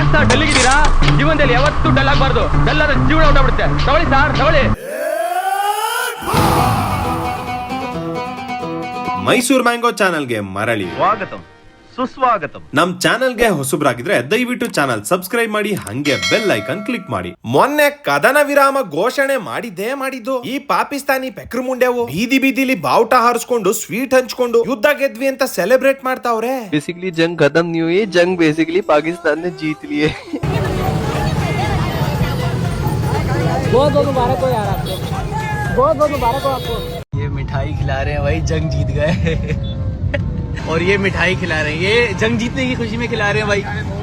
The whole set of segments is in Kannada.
ಯಾಕೆ ಸರ್ ಡಲ್ಲಿಗಿದ್ದೀರಾ ಜೀವನದಲ್ಲಿ ಯಾವತ್ತೂ ಡಲ್ ಆಗಬಾರ್ದು. ಡಲ್ ಆದ್ರೆ ಜೀವನ ಹೊಟ್ಟಬಿಡುತ್ತೆ ತಗೊಳ್ಳಿ ಸರ್ ತಗೊಳ್ಳಿ. ಮೈಸೂರ್ ಮ್ಯಾಂಗೋ ಚಾನಲ್ಗೆ ಮರಳಿ. ಸ್ವಾಗತಂ. ಸುಸ್ವಾಗತಂ ನಮ್ ಚಾನಲ್ಗೆ ಹೊಸಬ್ರಾಗಿದ್ರೆ ದಯವಿಟ್ಟು ಚಾನಲ್ ಸಬ್ಸ್ಕ್ರೈಬ್ ಮಾಡಿ ಹಂಗೆ ಬೆಲ್ ಐಕನ್ ಕ್ಲಿಕ್ ಮಾಡಿ ಮೊನ್ನೆ ಕದನ ವಿರಾಮ ಘೋಷಣೆ ಮಾಡಿದ್ದೇ ಮಾಡಿದ್ದು ಈ ಪಾಕಿಸ್ತಾನಿ ಪೆಕ್ರು ಮುಂಡೆವು ಬೀದಿ ಬೀದಿಲಿ ಬಾವುಟ ಹಾರಿಸ್ಕೊಂಡು ಸ್ವೀಟ್ ಹಂಚ್ಕೊಂಡು ಯುದ್ಧ ಗೆದ್ವಿ ಅಂತ ಸೆಲೆಬ್ರೇಟ್ ಮಾಡ್ತಾವ್ರೆ बेसिकली जंग खत्म नहीं हुई जंग बेसिकली पाकिस्तान ने जीत ली है बहुत बहुत मुबारक हो यार आपको बहुत बहुत मुबारक हो आपको ये मिठाई खिला रहे हैं भाई जंग जीत गए और ये मिठाई खिला रहे हैं। ये जंग जीतने की खुशी में खिला रहे हैं भाई।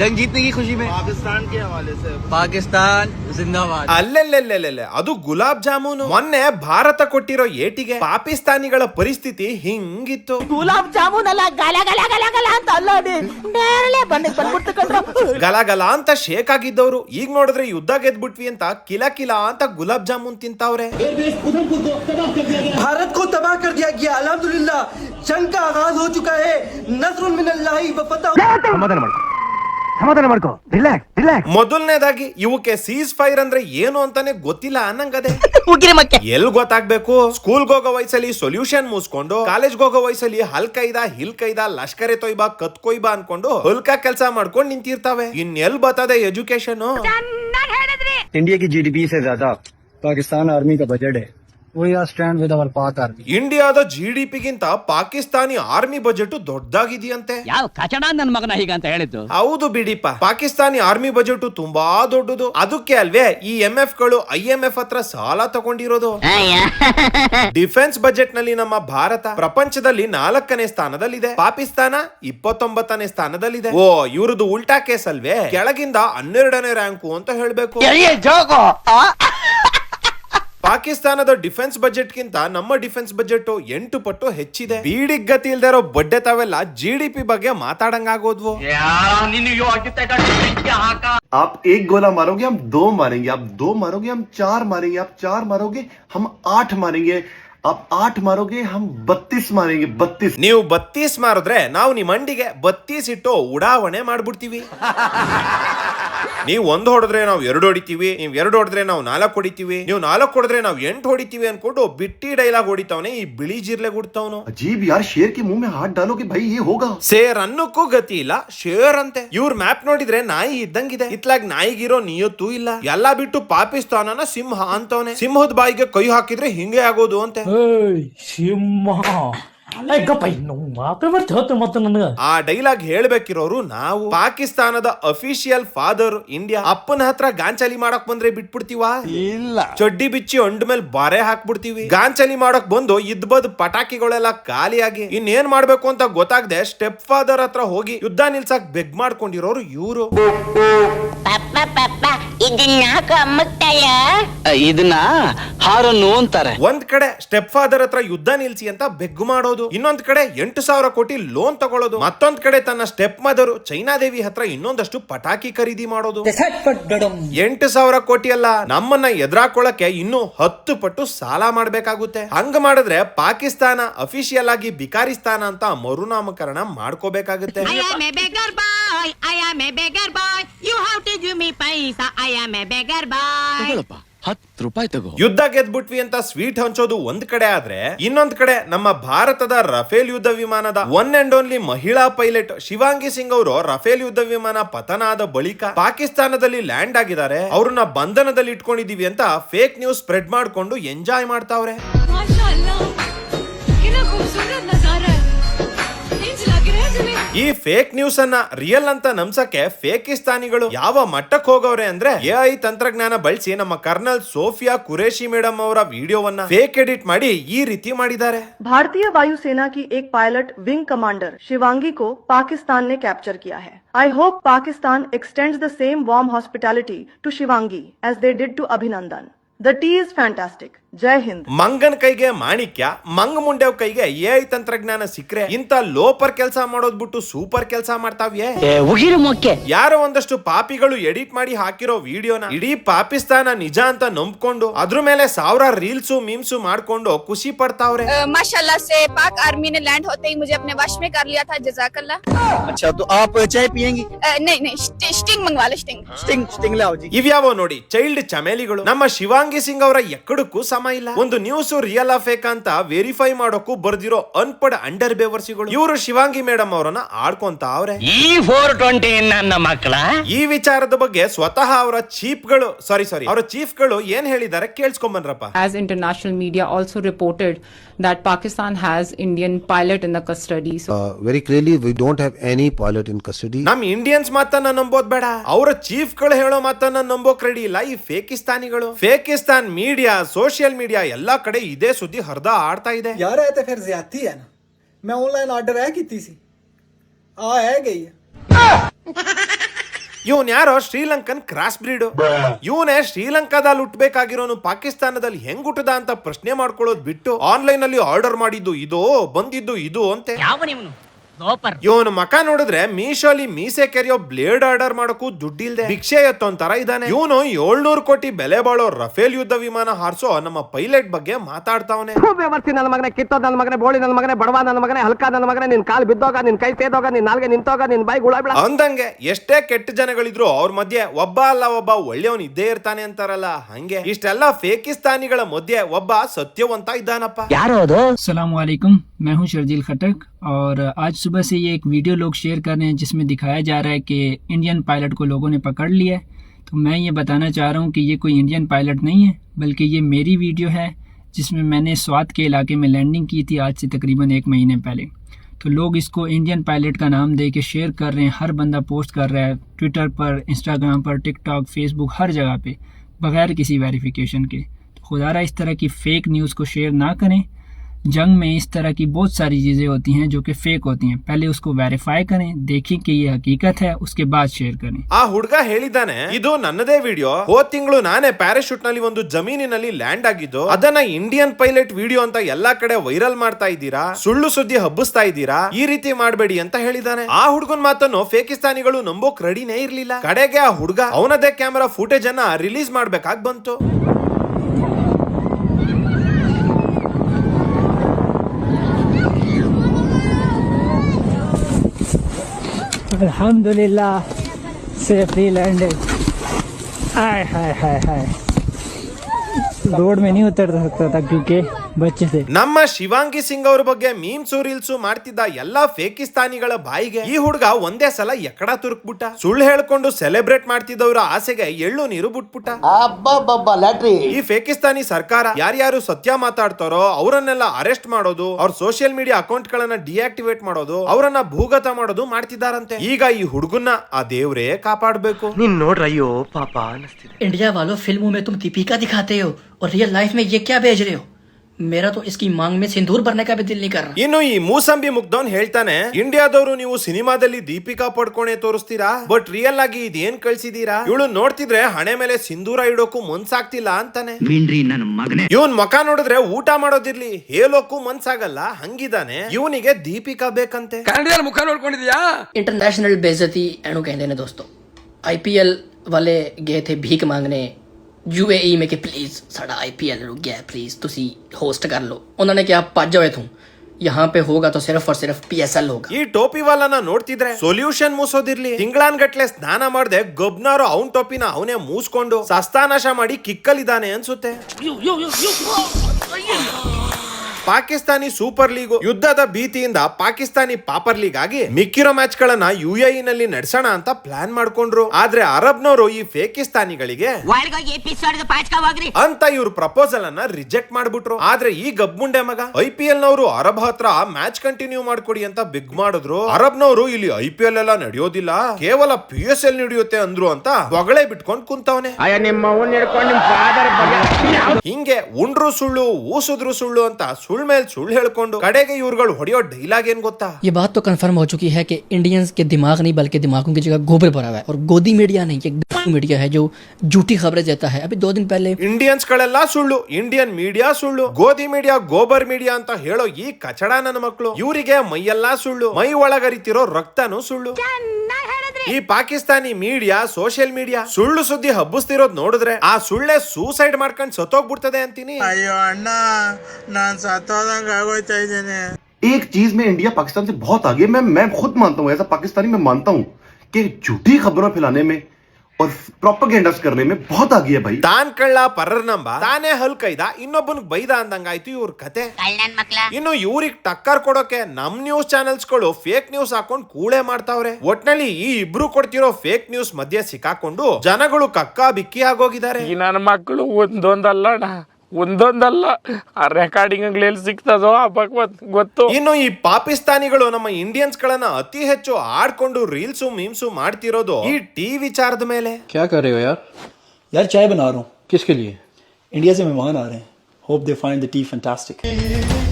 जंग जीतने की खुशी में पाकिस्तान के हवाले से पाकिस्तान जिंदाबाद ಅಲ್ಲೆಲ್ಲೆಲ್ಲೆಲ್ಲೆ ಅದು ಗುಲಾಬ್ ಜಾಮೂನು ಮೊನ್ನೆ ಭಾರತ ಕೊಟ್ಟಿರೋ ಏಟಿಗೆ ಪಾಕಿಸ್ತಾನಿಗಳ ಪರಿಸ್ಥಿತಿ ಹಿಂಗಿತ್ತು ಗುಲಾಬ್ ಜಾಮೂನ್ ಅಲ್ಲ ಗಲ ಗಲ ಗಲ ಗಲ ಅಂತ ಅಲ್ಲಾಡಿ ನೇರಳೆ ಬಂದಿದ್ ಬಂದ್ಬಿಡ್ತು ಕಣ್ರೋ ಗಲಗಲ ಅಂತ ಶೇಕ್ ಆಗಿದ್ದವ್ರು ಈಗ ನೋಡಿದ್ರೆ ಯುದ್ಧ ಗೆದ್ಬಿಟ್ವಿ ಅಂತ ಕಿಲ ಕಿಲ ಅಂತ ಗುಲಾಬ್ ಜಾಮೂನ್ ತಿಂತಾವ್ರೆ भारत को तबाह कर दिया गया अल्हम्दुलिल्लाह जंग का आगाज हो चुका है नसरुन मिनल्लाहि व फतह ಸಮಾಧಾನ ಮಾಡ್ಕೋ. ರಿಲ್ಯಾಕ್ಸ್ ರಿಲ್ಯಾಕ್ಸ್ ಮೊದಲನೇದಾಗಿ ಇವಕ್ಕೆ ಸೀಸ್ ಫೈರ್ ಅಂದ್ರೆ ಏನು ಅಂತಾನೆ ಗೊತ್ತಿಲ್ಲ ಅನ್ನಂಗದೆ. ಉಗಿರಿ ಮಕ್ಕೆ ಎಲ್ ಗೊತ್ತಾಗ್ಬೇಕು? ಸ್ಕೂಲ್ ಹೋಗೋ ವಯಸ್ಸಲ್ಲಿ ಸೊಲ್ಯೂಷನ್ ಮೂಸ್ಕೊಂಡು ಕಾಲೇಜ್ ಹೋಗೋ ವಯಸ್ಸಲ್ಲಿ ಹಲ್ಕೈದ ಹಿಲ್ಕೈದ ಲಷ್ಕರೆ ತೊಯ್ಬಾ ಕತ್ಕೊಯ್ಬಾ ಅನ್ಕೊಂಡು ಹುಲ್ಕ ಕೆಲ್ಸ ಮಾಡ್ಕೊಂಡು ನಿಂತಿರ್ತಾವೆ. ಇನ್ ಎಲ್ ಬತ್ತದೆ education India G D P ಸೇ ಜಾದಾ ಪಾಕಿಸ್ತಾನ ಆರ್ಮಿ ಕಾ budget we are stand with our Pak army ಜಿಡಿಪಿಗಿಂತ Pakistani army budget ದೊಡ್ಡದಾಗಿದೆಯಂತೆ. ಯಾವ ಕಚಡ ನನ್ನ ಮಗನ ಹೀಗಂತ ಹೇಳಿದ್ದು? ಹೌದು ಬಿಡಿಪ್ಪ. ಪಾಕಿಸ್ತಾನಿ ಆರ್ಮಿ ಬಜೆಟ್ ತುಂಬಾ ದೊಡ್ಡದು. ಅದಕ್ಕೆ ಅಲ್ವೇ ಈ ಎಂ ಎಫ್ಗಳು ಐ ಎಂ ಎಫ್ ಹತ್ರ ಸಾಲ ತಗೊಂಡಿರೋದು. ಡಿಫೆನ್ಸ್ ಬಜೆಟ್ನಲ್ಲಿ ನಮ್ಮ ಭಾರತ ಪ್ರಪಂಚದಲ್ಲಿ ನಾಲ್ಕನೇ ಸ್ಥಾನದಲ್ಲಿದೆ. ಪಾಕಿಸ್ತಾನ ಇಪ್ಪತ್ತೊಂಬತ್ತನೇ ಸ್ಥಾನದಲ್ಲಿದೆ. ಓ ಇವ್ರದ್ದು ಉಲ್ಟಾ ಕೇಸ್ ಅಲ್ವೇ? ಕೆಳಗಿಂದ ಹನ್ನೆರಡನೇ ರ್ಯಾಂಕು ಅಂತ ಹೇಳ್ಬೇಕು. ಪಾಕಿಸ್ತಾನದ ಡಿಫೆನ್ಸ್ ಬಜೆಟ್ ಗಿಂತ ನಮ್ಮ ಡಿಫೆನ್ಸ್ ಬಜೆಟ್ ಎಂಟು ಪಟ್ಟು ಹೆಚ್ಚಿದೆ ಬೀಡಿಗ್ ಗತಿ ಇಲ್ದೇ ಇರೋ ಬಡ್ಡೆ ತಾವೆಲ್ಲ ಜಿ ಡಿ ಪಿ ಬಗ್ಗೆ ಮಾತಾಡಂಗಾಗೋದ್ವು आप एक गोला मारोगे हम दो मारेंगे आप दो मारोगे हम चार मारेंगे आप चार मारोगे हम आठ मारेंगे आप आठ मारोगे हम बत्तीस मारेंगे बत्तीस ನೀವು ಬತ್ತೀಸ್ ಮಾರಿದ್ರೆ ನಾವು ನಿಮ್ ಮಂಡಿಗೆ ಬತ್ತೀಸ್ ಇಟ್ಟು ಉಡಾವಣೆ ಮಾಡ್ಬಿಡ್ತೀವಿ ನೀವು ಒಂದು ಹೊಡೆದ್ರೆ ನಾವು ಎರಡು ಹೊಡಿತೀವಿ ನೀವು ಎರಡು ಹೊಡೆದ್ರೆ ನಾವು ನಾಲ್ಕು ಹೊಡಿತೀವಿ ನೀವು ನಾಲ್ಕು ಹೊಡೆದ್ರೆ ನಾವು ಎಂಟು ಹೊಡಿತೀವಿ ಅನ್ಕೊಂಡು ಬಿಟ್ಟಿ ಡೈಲಾಗ್ ಹೊಡಿತಾವನೆ ಈ ಬಿಳಿ ಜಿರ್ಲೆ ಹುಡ್ತಾವನು. ಅಜೀಬ್ ಯಾರ್ ಶೇರ್ ಕಿ ಮುಮ್ಮೆ ಹಾಟ್ ಡಾಲೋ ಕಿ ಭೈ ಯೇ ಸೇರ್ ಅನ್ನಕ್ಕೂ ಗತಿ ಇಲ್ಲ ಶೇರ್ ಅಂತೆ. ಇವ್ರ ಮ್ಯಾಪ್ ನೋಡಿದ್ರೆ ನಾಯಿ ಇದ್ದಂಗಿದೆ. ಇತ್ಲಾಗ್ ನಾಯಿಗಿರೋ ನೀಯೊತ್ತೂ ಇಲ್ಲ. ಎಲ್ಲಾ ಬಿಟ್ಟು ಪಾಪಿಸ್ತಾನ ಸಿಂಹ ಅಂತವನೆ. ಸಿಂಹದ ಬಾಯಿಗೆ ಕೈ ಹಾಕಿದ್ರೆ ಹಿಂಗೆ ಆಗೋದು ಅಂತೆ. ಸಿಂಹ. ಆ ಡೈಲಾಗ್ ಹೇಳ್ಬೇಕಿರೋರು ನಾವು. ಪಾಕಿಸ್ತಾನದ ಅಫಿಷಿಯಲ್ ಫಾದರ್ ಇಂಡಿಯಾ ಅಪ್ಪನ ಹತ್ರ ಗಾಂಚಲಿ ಮಾಡಕ್ ಬಂದ್ರೆ ಬಿಟ್ಬಿಡ್ತೀವ? ಇಲ್ಲ. ಚಡ್ಡಿ ಬಿಚ್ಚಿ ಅಂಡ್ ಮೇಲೆ ಬಾರೆ ಹಾಕ್ಬಿಡ್ತೀವಿ. ಗಾಂಚಲಿ ಮಾಡಕ್ ಬಂದು ಇದ್ ಬದ್ ಪಟಾಕಿಗಳೆಲ್ಲ ಖಾಲಿಯಾಗಿ. ಇನ್ನೇನ್ ಮಾಡ್ಬೇಕು ಅಂತ ಗೊತ್ತಾಗದೆ ಸ್ಟೆಪ್ ಫಾದರ್ ಹತ್ರ ಹೋಗಿ ಯುದ್ಧ ನಿಲ್ಸಕ್ ಬೆಗ್ ಮಾಡ್ಕೊಂಡಿರೋರು ಇವ್ರು. ಇದನ್ನ ಹಾರನ್ನು ಅಂತಾರೆ ಒಂದ್ ಕಡೆ ಸ್ಟೆಪ್ ಫಾದರ್ ಹತ್ರ ಯುದ್ಧ ನಿಲ್ಸಿ ಅಂತ ಬೆಗ್ಗು ಮಾಡೋದು ಇನ್ನೊಂದ್ ಕಡೆ ಎಂಟು ಸಾವಿರ ಕೋಟಿ ಲೋನ್ ತಗೊಳ್ಳೋದು ಮತ್ತೊಂದ್ ಕಡೆ ತನ್ನ ಸ್ಟೆಪ್ ಮದರು ಚೈನಾದೇವಿ ಹತ್ರ ಇನ್ನೊಂದಷ್ಟು ಪಟಾಕಿ ಖರೀದಿ ಮಾಡೋದು ಎಂಟು ಸಾವಿರ ಕೋಟಿ ಅಲ್ಲ ನಮ್ಮನ್ನ ಎದುರಾಕೊಳ್ಳಕ್ಕೆ ಇನ್ನು ಹತ್ತು ಪಟ್ಟು ಸಾಲ ಮಾಡ್ಬೇಕಾಗುತ್ತೆ ಹಂಗ ಮಾಡಿದ್ರೆ ಪಾಕಿಸ್ತಾನ ಅಫಿಷಿಯಲ್ ಆಗಿ ಬಿಕಾರಿಸ್ತಾನ ಅಂತ ಮರುನಾಮಕರಣ ಮಾಡ್ಕೋಬೇಕಾಗುತ್ತೆ I am a beggar boy. I am a beggar boy. You have to give me paisa. I ಹತ್ತು ರೂಪಾಯಿ ತಗೋ. ಯುದ್ಧ ಗೆದ್ಬಿಟ್ವಿ ಅಂತ ಸ್ವೀಟ್ ಹಂಚೋದು ಒಂದ್ ಕಡೆ ಆದ್ರೆ ಇನ್ನೊಂದ್ ಕಡೆ ನಮ್ಮ ಭಾರತದ ರಫೇಲ್ ಯುದ್ಧ ವಿಮಾನದ ಒನ್ ಅಂಡ್ ಓನ್ಲಿ ಮಹಿಳಾ ಪೈಲಟ್ ಶಿವಾಂಗಿ ಸಿಂಗ್ ಅವರು ರಫೇಲ್ ಯುದ್ಧ ವಿಮಾನ ಪತನ ಆದ ಬಳಿಕ ಪಾಕಿಸ್ತಾನದಲ್ಲಿ ಲ್ಯಾಂಡ್ ಆಗಿದ್ದಾರೆ. ಅವ್ರನ್ನ ಬಂಧನದಲ್ಲಿ ಇಟ್ಕೊಂಡಿದೀವಿ ಅಂತ ಫೇಕ್ ನ್ಯೂಸ್ ಸ್ಪ್ರೆಡ್ ಮಾಡ್ಕೊಂಡು ಎಂಜಾಯ್ ಮಾಡ್ತಾವ್ರೆ. ಈ ಫೇಕ್ ನ್ಯೂಸ್ ಅನ್ನ ರಿಯಲ್ ಅಂತ ನಂಬ್ಸಕ್ಕೆ ಫೇಕಿಸ್ತಾನಿಗಳು ಯಾವ ಮಟ್ಟಕ್ಕೆ ಹೋಗವ್ರೆ ಅಂದ್ರೆ ಎಐ ತಂತ್ರಜ್ಞಾನ ಬಳಸಿ ನಮ್ಮ ಕರ್ನಲ್ ಸೋಫಿಯಾ ಕುರೇಶಿ ಮೇಡಂ ಅವರ ವಿಡಿಯೋವನ್ನ ಫೇಕ್ ಎಡಿಟ್ ಮಾಡಿ ಈ ರೀತಿ ಮಾಡಿದ್ದಾರೆ. ಭಾರತೀಯ ವಾಯುಸೇನಾ ಕಿ ಏಕ್ ಪೈಲಟ್ ವಿಂಗ್ ಕಮಾಂಡರ್ ಶಿವಾಂಗಿ ಕೋ ಪಾಕಿಸ್ತಾನ್ ನೇ ಕ್ಯಾಪ್ಚರ್ ಕಿಯಾ high I hope Pakistan extends the same warm hospitality to Shivangi as they did to Abhinandan. The tea is fantastic जय हिंद ಮಂಗನ್ ಕೈಗೆ ಮಾಣಿಕ್ಯ ಮಂಗ ಮುಂಡೆವ್ ಕೈಗೆ ಎ ತಂತ್ರಜ್ಞಾನ ಸಿಕ್ರೆ ಇಂತ ಲೋಪರ್ ಕೆಲಸ ಮಾಡೋದ್ ಬಿಟ್ಟು ಸೂಪರ್ ಕೆಲಸ ಮಾಡ್ತಾವ್ಯೆ ಯಾರೋ ಒಂದಷ್ಟು ಪಾಪಿಗಳು ಎಡಿಟ್ ಮಾಡಿ ಹಾಕಿರೋ ವಿಡಿಯೋನ ಇಡೀ ಪಾಕಿಸ್ತಾನ ನಿಜ ಅಂತ ನಂಬ್ಕೊಂಡು ಅದ್ರ ಮೇಲೆ ಸಾವಿರ ರೀಲ್ಸು ಮೀಮ್ಸು ಮಾಡ್ಕೊಂಡು ಖುಷಿ ಪಡ್ತಾವ್ರೆ माशाल्लाह से पाक आर्मी ने लैंड होते ही मुझे अपने वश में कर लिया था जजाकल्ला अच्छा तो आप चाय पियेंगी नहीं नहीं स्टि- स्टिंग मंगवा लो स्टिंग स्टिंग स्टिंग लाओ जी ಇವ್ಯಾವೋ ನೋಡಿ ಚೈಲ್ಡ್ ಚಮೇಲಿಗಳು ನಮ್ಮ ಶಿವಾಂಗಿ ಸಿಂಗ್ ಅವರ ಎಕ್ಕಡಕ್ಕೂ ಇಲ್ಲ. ಒಂದು ನ್ಯೂಸ್ ರಿಯಲ್ ಫೇಕ್ ಅಂತ ವೆರಿಫೈ ಮಾಡೋಕ್ಕೂ ಬರ್ದಿರೋ ಅನ್ಪಡ್ ಅಂಡರ್ ಬೇವರ್ಸಿಗಳು ಇವರು ಶಿವಾಂಗಿ ಮೇಡಮ್ ಅವರನ್ನ ಆಡ್ಕೊಂತ ಅವ್ರೆ. ಈ ಫೋರ್ ಟ್ವೆಂಟಿ ನನ್ನ ಮಕ್ಕಳ? ಈ ವಿಚಾರದ ಬಗ್ಗೆ ಸ್ವತಃ ಅವರ ಚೀಫ್ಗಳು ಸಾರಿ ಸಾರಿ ಅವರ ಚೀಫ್ಗಳು ಏನ್ ಹೇಳಿದ್ದಾರೆ ಕೇಳಿಸ್ಕೊಂಬನ್ರಪ್ಪ. As international media also reported that Pakistan has Indian pilot in the custody. So very clearly, we don't have any pilot in custody. ನಮ್ ಇಂಡಿಯನ್ಸ್ ಮಾತನ್ನ ನಂಬೋದ್ ಬೇಡ. ಅವರ ಚೀಫ್ಗಳು ಹೇಳೋ ಮಾತನ್ನ ನಂಬೋಕ್ ರೆಡಿ ಇಲ್ಲ ಈ ಫೇಕಿಸ್ತಾನಿಗಳು ಫೇಕಿಸ್ತಾನ್ ಮೀಡಿಯಾ ಸೋಷಿಯಲ್ ಮೀಡಿಯಾ ಎಲ್ಲಾ ಕಡೆ ಇದೇ ಸುದ್ದಿ ಹರ್ದ ಆಡ್ತಾ ಇದೆ यार है तो फिर ज्यादती है ना मैं ऑनलाइन ऑर्डर है की सी आ है गई है ಇವನ್ ಯಾರೋ ಶ್ರೀಲಂಕನ್ ಕ್ರಾಸ್ ಬ್ರೀಡ್ ಇವನೇ ಶ್ರೀಲಂಕಾದಲ್ಲಿ ಹುಟ್ಬೇಕಾಗಿರೋನು ಪಾಕಿಸ್ತಾನದಲ್ಲಿ ಹೆಂಗ್ ಹುಟ್ಟದ ಅಂತ ಪ್ರಶ್ನೆ ಮಾಡ್ಕೊಳ್ಳೋದ್ ಬಿಟ್ಟು ಆನ್ಲೈನ್ ಅಲ್ಲಿ ಆರ್ಡರ್ ಮಾಡಿದ್ದು ಇದು ಬಂದಿದ್ದು ಇದು ಅಂತೆ ಇವನ ಮಕ ನೋಡಿದ್ರೆ ಮೀಶೋಲಿ ಮೀಸೆ ಕೆರೆಯೋ ಬ್ಲೇಡ್ ಆರ್ಡರ್ ಮಾಡಕ್ಕೂ ದುಡ್ಡಿಲ್ದೆ ಭಿಕ್ಷೆ ಎತ್ತೊಂತರ ಇದ್ದಾನೆ ಇವನು ಏಳ್ನೂರು ಕೋಟಿ ಬೆಲೆ ಬಾಳೋ ರಫೇಲ್ ಯುದ್ಧ ವಿಮಾನ ಹಾರಿಸೋ ನಮ್ಮ ಪೈಲಟ್ ಬಗ್ಗೆ ಮಾತಾಡ್ತಾವನೆ ವ್ಯವಸ್ಥೆ ನನ್ನ ಮಗನೇ ಕಿತ್ತೋದ್ ನನ್ನ ಮಗನೇ ಬೋಳಿ ನನ್ನ ಮಗನೇ ಬಡವ ನನ್ನ ಮಗನೇ ಹಲ್ಕ ನನ್ನ ಮಗನೇ ನಿನ್ ಕಾಲ್ ಬಿದ್ದೋಗ ನಿನ್ ಕೈ ಸೇದೋಗ ನಿನ್ ನಾಲ್ಗೆ ನಿಂತೋಗ ನಿನ್ ಬಾಯಿ ಗುಳ ಬಿಡ ಅಂದಂಗೆ ಎಷ್ಟೇ ಕೆಟ್ಟ ಜನಗಳಿದ್ರು ಅವ್ರ ಮಧ್ಯೆ ಒಬ್ಬ ಅಲ್ಲ ಒಬ್ಬ ಒಳ್ಳೆಯವನ್ ಇದ್ದೇ ಇರ್ತಾನೆ ಅಂತಾರಲ್ಲ ಹಂಗೆ ಇಷ್ಟೆಲ್ಲ ಫೇಕಿಸ್ತಾನಿಗಳ ಮಧ್ಯೆ ಒಬ್ಬ ಸತ್ಯವಂತ ಇದ್ದಾನಪ್ಪ वालेकुम मैं हूं शर्जील खटक और आज सुबह से ये एक वीडियो लोग शेयर कर रहे हैं जिसमें दिखाया जा रहा है कि इंडियन पायलट को लोगों ने पकड़ लिया है। तो मैं ये बताना चाह रहा हूँ कि ये कोई इंडियन पायलट नहीं है, बल्कि ये मेरी वीडियो है, जिसमें मैंने स्वात के इलाके में लैंडिंग की थी आज से तकरीबन एक महीने पहले। तो लोग इसको इंडियन पायलट का नाम दे के शेयर कर रहे हैं, हर बंदा पोस्ट कर रहा है ट्विटर पर इंस्टाग्राम पर टिकटॉक फेसबुक हर जगह पे, बगैर किसी वेरिफिकेशन के। तो खुदारा इस तरह की फेक न्यूज़ को शेयर ना करें। जंग में इस तरह की बहुत सारी चीज़ें होती हैं जो कि फेक होती हैं पहले उसको वेरीफाई करें देखें कि ये हकीकत है उसके बाद शेयर करें ಆ ಹುಡ್ಗ ಹೇಳಿದ್ದಾನೆ ಇದು ನನ್ನದೇ ವಿಡಿಯೋ ಹೋದ್ ತಿಂಗಳು ನಾನೇ ಪ್ಯಾರಾಶೂಟ್ ನಲ್ಲಿ ಒಂದು ಜಮೀನಿನಲ್ಲಿ ಲ್ಯಾಂಡ್ ಆಗಿದ್ದು ಅದನ್ನ ಇಂಡಿಯನ್ ಪೈಲಟ್ ವಿಡಿಯೋ ಅಂತ ಎಲ್ಲಾ ಕಡೆ ವೈರಲ್ ಮಾಡ್ತಾ ಇದ್ದೀರಾ ಸುಳ್ಳು ಸುದ್ದಿ ಹಬ್ಬಿಸ್ತಾ ಇದ್ದೀರಾ ಈ ರೀತಿ ಮಾಡಬೇಡಿ ಅಂತ ಹೇಳಿದ್ದಾನೆ ಆ ಹುಡ್ಗನ್ ಮಾತನ್ನು ಫೇಕಿಸ್ತಾನಿಗಳು ನಂಬೋಕ್ ರೆಡಿನೇ ಇರ್ಲಿಲ್ಲ ಕಡೆಗೆ ಆ ಹುಡ್ಗ ಅವನದೇ ಕ್ಯಾಮೆರಾ ಫುಟೇಜ್ ಅನ್ನ ರಿಲೀಸ್ ಮಾಡ್ಬೇಕಾಗ್ ಬಂತು अल्हम्दुलिल्लाह सेफली लैंडेड हाय हाय हाय हाय रोड में नहीं उतर सकता था क्योंकि ನಮ್ಮ ಶಿವಾಂಗಿ ಸಿಂಗ್ ಅವ್ರ ಬಗ್ಗೆ ಮೀಮ್ಸು ರೀಲ್ಸು ಮಾಡ್ತಿದ್ದ ಎಲ್ಲಾ ಫೇಕಿಸ್ತಾನಿಗಳ ಬಾಯಿಗೆ ಈ ಹುಡುಗ ಒಂದೇ ಸಲ ಎಕಡ ತುರ್ಕ್ಬಿಟ್ಟ. ಸುಳ್ಳು ಹೇಳ್ಕೊಂಡು ಸೆಲೆಬ್ರೇಟ್ ಮಾಡ್ತಿದ್ದವ್ರ ಆಸೆಗೆ ಎಳ್ಳು ನೀರು ಬಿಟ್ಬಿಟ್ಟ. ಈ ಫೇಕಿಸ್ತಾನಿ ಸರ್ಕಾರ ಯಾರ್ಯಾರು ಸತ್ಯ ಮಾತಾಡ್ತಾರೋ ಅವರನ್ನೆಲ್ಲ ಅರೆಸ್ಟ್ ಮಾಡೋದು ಅವ್ರ ಸೋಷಿಯಲ್ ಮೀಡಿಯಾ ಅಕೌಂಟ್ ಗಳನ್ನ ಡಿಆಕ್ಟಿವೇಟ್ ಮಾಡೋದು ಅವರನ್ನ ಭೂಗತ ಮಾಡೋದು ಮಾಡ್ತಿದ್ದಾರಂತೆ. ಈಗ ಈ ಹುಡುಗನ್ನ ಆ ದೇವ್ರೇ ಕಾಪಾಡಬೇಕು. ನೀನ್ ನೋಡ್ರ ಅಯ್ಯೋ ಪಾಪ ಅನಿಸ್ತಿದೆ. ಇಂಡಿಯಾ ವಾಲೋ ಫಿಲ್ಮ್ ಮೇ ತುಮ್ ದೀಪಿಕಾ ದಿಖಾತೆಯೋ ರಿಯಲ್ ಲೈಫ್ ಮೇ ಯೇ ಕ್ಯಾ ಭೇಜ್ ರೇ ಹೋ? ಮೇರಾ ತೋ ಇಸ್ಕಿ ಮಾಂಗ್ ಮೇ ಸಿಂಧೂರ್ ಬರ್ನೆ ಕಾ ದಿಲ್ ನೀ ಇನ್ನು ಈ ಮೂಸಂಬಿ ಮುಗ್ದವನ್ ಹೇಳ್ತಾನೆ ಇಂಡಿಯಾದವರು ನೀವು ಸಿನಿಮಾದಲ್ಲಿ ದೀಪಿಕಾ ಪಡ್ಕೊಣೆ ತೋರಿಸ್ತೀರಾ? ಬಟ್ ರಿಯಲ್ ಆಗಿ ಇದೇನ್ ಕಳ್ಸಿದೀರಾ? ಇವಳು ನೋಡ್ತಿದ್ರೆ ಹಣೆ ಮೇಲೆ ಸಿಂಧೂರ ಇಡೋಕು ಮನ್ಸಾಗ್ತಿಲ್ಲ ಅಂತಾನೆ. ಇವನ್ ಮಕ ನೋಡಿದ್ರೆ ಊಟ ಮಾಡೋದಿರ್ಲಿ ಹೇಳೋಕು ಮನ್ಸಾಗಲ್ಲ ಹಂಗಿದಾನೆ. ಇವನಿಗೆ ದೀಪಿಕಾ ಬೇಕಂತೆ. ಕನ್ನಡಿಯಲ್ಲಿ ಮುಖ ನೋಡ್ಕೊಂಡಿದ್ಯಾ? ಇಂಟರ್ನ್ಯಾಷನಲ್ ಬೇಜತಿ ಅಣು ಕಹಂದೆ ದೋಸ್ತು. ಐ ಪಿ ಎಲ್ ವಲೆ ಗೇತೆ ಭೀಕ್ ಮಾಂಗ್ನೆ यूएई में कि प्लीज साडा आईपीएल रुक गया है प्लीज तुसी होस्ट कर लो उन्होंने क्या पज हुए तू यहाँ पे होगा तो सिर्फ और सिर्फ पीएसएल होगा ಈ ಟೋಪಿ ವಾಲನ ನೋಡ್ತಿದ್ರೆ ಸೊಲ್ಯೂಷನ್ ಮೂಸೋದಿರ್ಲಿ ತಿಂಗಳಾನ್ಗಟ್ಲೆ ಸ್ನಾನ ಮಾಡ್ದೆ ಗಬ್ನಾರು ಅವನ್ ಟೋಪಿನ ಅವನೇ ಮೂಸ್ಕೊಂಡು ಸಸ್ತಾನಾಶ ಮಾಡಿ ಕಿಕ್ಕಲಿದ್ದಾನೆ ಅನ್ಸುತ್ತೆ ಪಾಕಿಸ್ತಾನಿ ಸೂಪರ್ ಲೀಗ್ ಯುದ್ಧದ ಭೀತಿಯಿಂದ ಪಾಕಿಸ್ತಾನಿ ಪಾಪರ್ ಲೀಗ್ ಆಗಿ ಮಿಕ್ಕಿರೋ ಮ್ಯಾಚ್ ಗಳನ್ನ ಯು ನಲ್ಲಿ ನಡೆಸೋಣ ಅಂತ ಪ್ಲಾನ್ ಮಾಡ್ಕೊಂಡ್ರು. ಆದ್ರೆ ಅರಬ್ನವರು ಈ ಫೇಕಿಸ್ತಾನಿಗಳಿಗೆ ಅಂತ ಇವ್ರ ಪ್ರಪೋಸಲ್ ಅನ್ನ ರಿಜೆಕ್ಟ್ ಮಾಡ್ಬಿಟ್ರು. ಆದ್ರೆ ಈ ಗಬ್ಬುಂಡೆ ಮಗ ಐ ಪಿ ಎಲ್ ನವರು ಅರಬ್ ಹತ್ರ ಮ್ಯಾಚ್ ಕಂಟಿನ್ಯೂ ಮಾಡ್ಕೊಡಿ ಅಂತ ಬಿಗ್ ಮಾಡಿದ್ರು. ಅರಬ್ನವರು ಇಲ್ಲಿ ಐ ಪಿ ಎಲ್ ಎಲ್ಲ ನಡೆಯೋದಿಲ್ಲ. ಕೇವಲ ಪಿ ಎಸ್ ಎಲ್ ನಡೆಯುತ್ತೆ ಅಂದ್ರು ಅಂತ ಹೊಗಳೇ ಬಿಟ್ಕೊಂಡ್ ಕುಂತವನೆ. ಅಯ್ಯ ನಿಮ್ಮ ಅವ್ನ ಹಿಡ್ಕೊಂಡು ನಿಮ್ ಫಾದರ್ ಬಗ್ಗೆ ಹಿಂಗೆ ಉಂಡ್ರು ಸುಳ್ಳು ಊಸುದ್ರು ಸುಳ್ಳು ಅಂತ ಸುಳ್ ಮೇಲ್ ಸುಳ್ಳು ಹೇಳ್ಕೊಂಡು ಕಡೆಗೆ ಇವ್ರುಗಳು ಹೊಡೆಯೋ ಡೈಲಾಗ್ ಏನ್ ಗೊತ್ತಾ ये बात तो कंफर्म हो चुकी है कि इंडियंस के दिमाग नहीं बल्कि दिमागों की जगह गोबर भरा हुआ है और गोदी मीडिया नहीं ये गंदी मीडिया है जो झूठी खबरें देता है अभी दो दिन पहले ಇಂಡಿಯನ್ಸ್ ಗಳೆಲ್ಲ ಸುಳ್ಳು ಇಂಡಿಯನ್ ಮೀಡಿಯಾ ಸುಳ್ಳು ಗೋಧಿ ಮೀಡಿಯಾ ಗೋಬರ್ ಮೀಡಿಯಾ ಅಂತ ಹೇಳೋ ಈ ಕಚಡ ನನ್ನ ಮಕ್ಕಳು ಇವರಿಗೆ ಮೈಯೆಲ್ಲ ಸುಳ್ಳು ಮೈ ಒಳಗರಿತಿರೋ ರಕ್ತನೂ ಸುಳ್ಳು ಈ ಪಾಕಿಸ್ತಾನಿ ಮೀಡಿಯಾ ಸೋಷಿಯಲ್ ಮೀಡಿಯಾ ಸುಳ್ಳು ಸುದ್ದಿ ಹಬ್ಬಿಸ್ತಿರೋದ್ ನೋಡಿದ್ರೆ ಆ ಸುಳ್ಳೆ ಸೂಸೈಡ್ ಮಾಡ್ಕೊಂಡ್ ಸತ್ತೋಗ್ಬಿಡ್ತದೆ ಅಂತೀನಿ एक चीज में इंडिया पाकिस्तान से बहुत आगे मैं मैं खुद मानता हूँ ऐसा पाकिस्तानी मैं मानता हूँ कि झूठी खबरों फैलाने में और ಪ್ರಾಪಗೇಂಡಸ್ ಬಹುತ್ ಆಗಿ ಭಾಯ್ ತಾನ್ ಕಳ್ಳ ಪರರ್ ನಂಬ ತಾನೇ ಹಲ್ ಕೈದ ಇನ್ನೊಬ್ಬನ್ ಬೈದ ಅಂದಂಗಾಯ್ತು ಇವ್ರ ಕತೆ ಇನ್ನು ಇವ್ರಿಗೆ ಟಕ್ಕರ್ ಕೊಡೋಕೆ ನಮ್ ನ್ಯೂಸ್ ಚಾನೆಲ್ಸ್ಗಳು ಫೇಕ್ ನ್ಯೂಸ್ ಹಾಕೊಂಡ್ ಕೂಳೆ ಮಾಡ್ತಾವ್ರೆ ಒಟ್ನಲ್ಲಿ ಈ ಇಬ್ರು ಕೊಡ್ತಿರೋ ಫೇಕ್ ನ್ಯೂಸ್ ಮಧ್ಯೆ ಸಿಕ್ಕಾಕೊಂಡು ಜನಗಳು ಕಕ್ಕಾ ಬಿಕ್ಕಿ ಆಗೋಗಿದ್ದಾರೆ ನನ್ನ ಮಕ್ಕಳು ಒಂದೊಂದಲ್ಲ ಒಂದೊಂದಲ್ಲ ಆ ರೆಕಾರ್ಡಿಂಗ್ ಎಲ್ಲಿ ಸಿಗ್ತದೋ ಆ ಭಗವತ್ ಗೊತ್ತು ಇನ್ನು ಈ ಪಾಕಿಸ್ತಾನಿಗಳು ನಮ್ಮ ಇಂಡಿಯನ್ಸ್ ಗಳನ್ನ ಅತಿ ಹೆಚ್ಚು ಆಡ್ಕೊಂಡು ರೀಲ್ಸು ಮೀಮ್ಸು ಮಾಡ್ತಿರೋದು ಈ ಟಿ ವಿಚಾರದ ಮೇಲೆ क्या कर रहे हो यार यार चाय बना रहा हूँ किसके लिए इंडिया से मेहमान आ रहे हैं hope they find the tea fantastic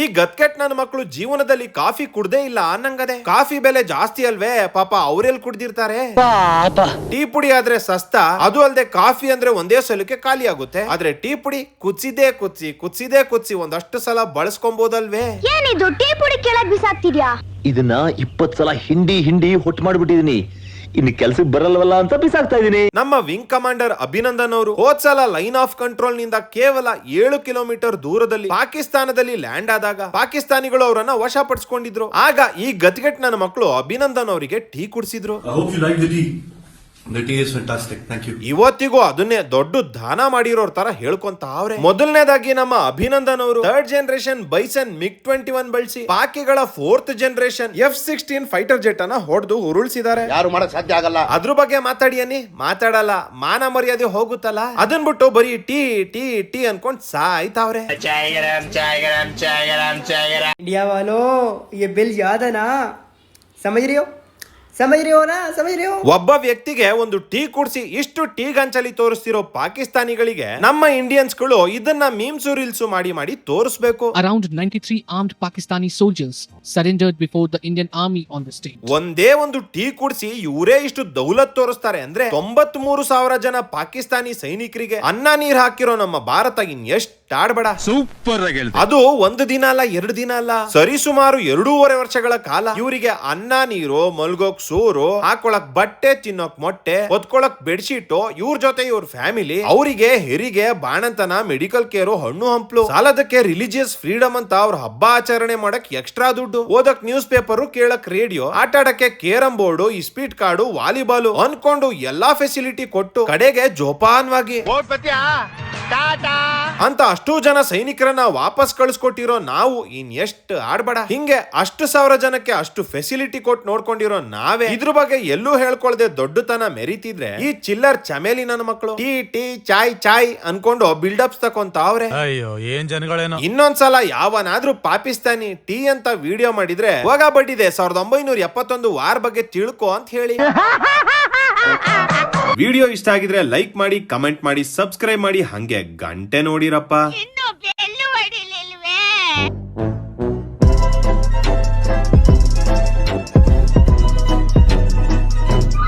ಈ ಗತ್ಕೆಟ್ ನನ್ನ ಮಕ್ಕಳು ಜೀವನದಲ್ಲಿ ಕಾಫಿ ಕುಡ್ದೇ ಇಲ್ಲ ಅನ್ನಂಗದೆ. ಕಾಫಿ ಬೆಲೆ ಜಾಸ್ತಿ ಅಲ್ವೇ? ಪಾಪ ಅವ್ರೆಲ್ ಕುಡ್ದಿರ್ತಾರೆ? ಟೀ ಪುಡಿ ಆದ್ರೆ ಸಸ್ತಾ ಅದು ಅಲ್ಲದೆ ಕಾಫಿ ಅಂದ್ರೆ ಒಂದೇ ಸಲಕ್ಕೆ ಖಾಲಿ ಆಗುತ್ತೆ. ಆದ್ರೆ ಟೀ ಪುಡಿ ಕುದಿಸಿದೇ ಕುದ್ಸಿ ಕುದಿಸಿದೇ ಕುದ್ಸಿ ಒಂದಷ್ಟು ಸಲ ಬಳಸ್ಕೊಂಬೋದಲ್ವೇ? ಏನಿದು? ಟೀ ಪುಡಿ ಕೆಳಗ್ ಬಿಸಾಕ್ತಿದ್ಯಾ? ಇದನ್ನ ಇಪ್ಪತ್ ಸಲ ಹಿಂಡಿ ಹಿಂಡಿ ಹೊಟ್ಟು ಮಾಡ್ಬಿಟ್ಟಿದೀನಿ. ಇನ್ನು ಕೆಲ್ಸಕ್ಕೆ ಬರಲ್ವಲ್ಲ ಅಂತ ಬಿಸಾಕ್ತಾ ಇದೀನಿ ನಮ್ಮ ವಿಂಗ್ ಕಮಾಂಡರ್ ಅಭಿನಂದನ್ ಅವರು ಹೋದ್ಸಲ ಲೈನ್ ಆಫ್ ಕಂಟ್ರೋಲ್ನಿಂದ ಕೇವಲ ಏಳು ಕಿಲೋಮೀಟರ್ ದೂರದಲ್ಲಿ ಪಾಕಿಸ್ತಾನದಲ್ಲಿ ಲ್ಯಾಂಡ್ ಆದಾಗ ಪಾಕಿಸ್ತಾನಿಗಳು ಅವರನ್ನ ವಶಪಡಿಸಿಕೊಂಡಿದ್ರು. ಆಗ ಈ ಗತಿಗೆಟ್ ನನ್ನ ಮಕ್ಕಳು ಅಭಿನಂದನ್ ಅವರಿಗೆ tea ಕುಡಿಸಿದ್ರು. I hope you like the tea. The tea is fantastic. Thank you. ಇವತ್ತಿಗೂ ಅದನ್ನೇ ದೊಡ್ಡ ದಾನ ಮಾಡಿರೋರ್ ತರ ಹೇಳ್ಕೊಂತ ಅವ್ರೆ ಮೊದಲನೇದಾಗಿ ನಮ್ಮ ಅಭಿನಂದನ್ ಅವರು third generation Bison MiG twenty one ಬಳಸಿ ಪಾಕಿಗಳ fourth generation F sixteen fighter jet ಅನ್ನ ಹೊಡೆದು ಉರುಳಿಸಿದ್ದಾರೆ ಯಾರು ಮಾಡಕ್ ಸಾಧ್ಯ ಆಗಲ್ಲ ಅದ್ರ ಬಗ್ಗೆ ಮಾತಾಡಿಯನಿ ಮಾತಾಡಲ್ಲ ಮಾನ ಮರ್ಯಾದೆ ಹೋಗುತ್ತಲ್ಲ ಅದನ್ ಬಿಟ್ಟು ಬರೀ ಟೀ ಟೀ ಟೀ ಅನ್ಕೊಂಡ್ ಸಾಯ್ತಾವ್ರೆ इंडिया वालों ये बिल याद है ना समझ रहे हो ಒಬ್ಬ ವ್ಯಕ್ತಿಗೆ ಒಂದು ಟೀ ಕುಡಿಸಿ ಇಷ್ಟು ಟೀ ಗಂಚಲಿ ತೋರಿಸ್ತಿರೋ ಪಾಕಿಸ್ತಾನಿಗಳಿಗೆ ನಮ್ಮ ಇಂಡಿಯನ್ಸ್ಗಳು ಇದನ್ನ ಮೀಮ್ಸು ರೀಲ್ಸು ಮಾಡಿ ಮಾಡಿ ತೋರಿಸಬೇಕು. Around ninety three armed Pakistani soldiers surrendered before the Indian army on the state ಒಂದೇ ಒಂದು ಟೀ ಕುಡಿಸಿ ಇವರೇ ಇಷ್ಟು ದೌಲತ್ ತೋರಿಸ್ತಾರೆ ಅಂದ್ರೆ ತೊಂಬತ್ ಮೂರು ಸಾವಿರ ಜನ ಪಾಕಿಸ್ತಾನಿ ಸೈನಿಕರಿಗೆ ಅನ್ನ ನೀರ್ ಹಾಕಿರೋ ನಮ್ಮ ಭಾರತ ಇನ್ ಎಷ್ಟ್ ಆಡ್ಬೇಡ ಸೂಪರ್ ಆಗಿ ಅದು ಒಂದು ದಿನ ಅಲ್ಲ ಎರಡು ದಿನ ಅಲ್ಲ. ಸರಿ ಸುಮಾರು ಎರಡೂವರೆ ವರ್ಷಗಳ ಕಾಲ ಇವರಿಗೆ ಅನ್ನ ನೀರು ಮಲ್ಗೋಕ್ ಸೂರು ಹಾಕೊಳಕ್ ಬಟ್ಟೆ ತಿನ್ನೋಕ್ ಮೊಟ್ಟೆ ಹೊತ್ಕೊಳಕ್ ಬೆಡ್ಶೀಟ್ ಇವ್ರ ಜೊತೆ ಇವ್ರ ಫ್ಯಾಮಿಲಿ ಅವರಿಗೆ ಹೆರಿಗೆ ಬಾಣಂತನ ಮೆಡಿಕಲ್ ಕೇರ್ ಹಣ್ಣು ಹಂಪ್ಲು ಸಾಲದಕ್ಕೆ ರಿಲಿಜಿಯಸ್ ಫ್ರೀಡಮ್ ಅಂತ ಅವ್ರ ಹಬ್ಬ ಆಚರಣೆ ಮಾಡಕ್ ಎಕ್ಸ್ಟ್ರಾ ದುಡ್ಡು. ಓದಕ್ ನ್ಯೂಸ್ ಪೇಪರ್ ಕೇಳಕ್ ರೇಡಿಯೋ ಆಟ ಆಡಕ್ಕೆ ಕೇರಂ ಬೋರ್ಡ್ ಇಸ್ಪೀಟ್ ಕಾರ್ಡು ವಾಲಿಬಾಲ್ ಅನ್ಕೊಂಡು ಎಲ್ಲಾ ಫೆಸಿಲಿಟಿ ಕೊಟ್ಟು ಕಡೆಗೆ ಜೋಪಾನ್ವಾಗಿ. ಅಂತ ಅಷ್ಟು ಜನ ಸೈನಿಕರನ್ನ ವಾಪಸ್ ಕಳಿಸ್ಕೊಟ್ಟಿರೋ ನಾವು ಇನ್ ಎಷ್ಟು ಆಡ್ಬೇಡ. ಹಿಂಗೆ ಅಷ್ಟು ಸಾವಿರ ಜನಕ್ಕೆ ಅಷ್ಟು ಫೆಸಿಲಿಟಿ ಕೊಟ್ಟು ನೋಡ್ಕೊಂಡಿರೋ ನಾವೇ ಇದ್ರ ಬಗ್ಗೆ ಎಲ್ಲೂ ಹೇಳ್ಕೊಳ್ದೆ ದೊಡ್ಡತನ ಮೆರಿತಿದ್ರೆ ಈ ಚಿಲ್ಲರ್ ಚಮೇಲಿ ನನ್ನ ಮಕ್ಕಳು ಟೀ ಟೀ ಚಾಯ್ ಚಾಯ್ ಅನ್ಕೊಂಡು ಬಿಲ್ಡಪ್ಸ್ ತಕೊಂತಾವ್ರೆ. ಅಯ್ಯೋ ಏನ್ ಜನಗಳೇನೋ. ಇನ್ನೊಂದ್ಸಲ ಯಾವನಾದ್ರೂ ಪಾಕಿಸ್ತಾನಿ ಟೀ ಅಂತ ವಿಡಿಯೋ ಮಾಡಿದ್ರೆ ಹೋಗ ಬಡ್ಡಿದೆ ಸಾವಿರದ ಒಂಬೈನೂರ ಎಪ್ಪತ್ತೊಂದು ವಾರ್ ಬಗ್ಗೆ ತಿಳ್ಕೊ ಅಂತ ಹೇಳಿ. ವಿಡಿಯೋ ಇಷ್ಟ ಆಗಿದ್ರೆ ಲೈಕ್ ಮಾಡಿ ಕಮೆಂಟ್ ಮಾಡಿ ಸಬ್ಸ್ಕ್ರೈಬ್ ಮಾಡಿ ಹಂಗೆ ಗಂಟೆ ನೋಡಿರಪ್ಪ.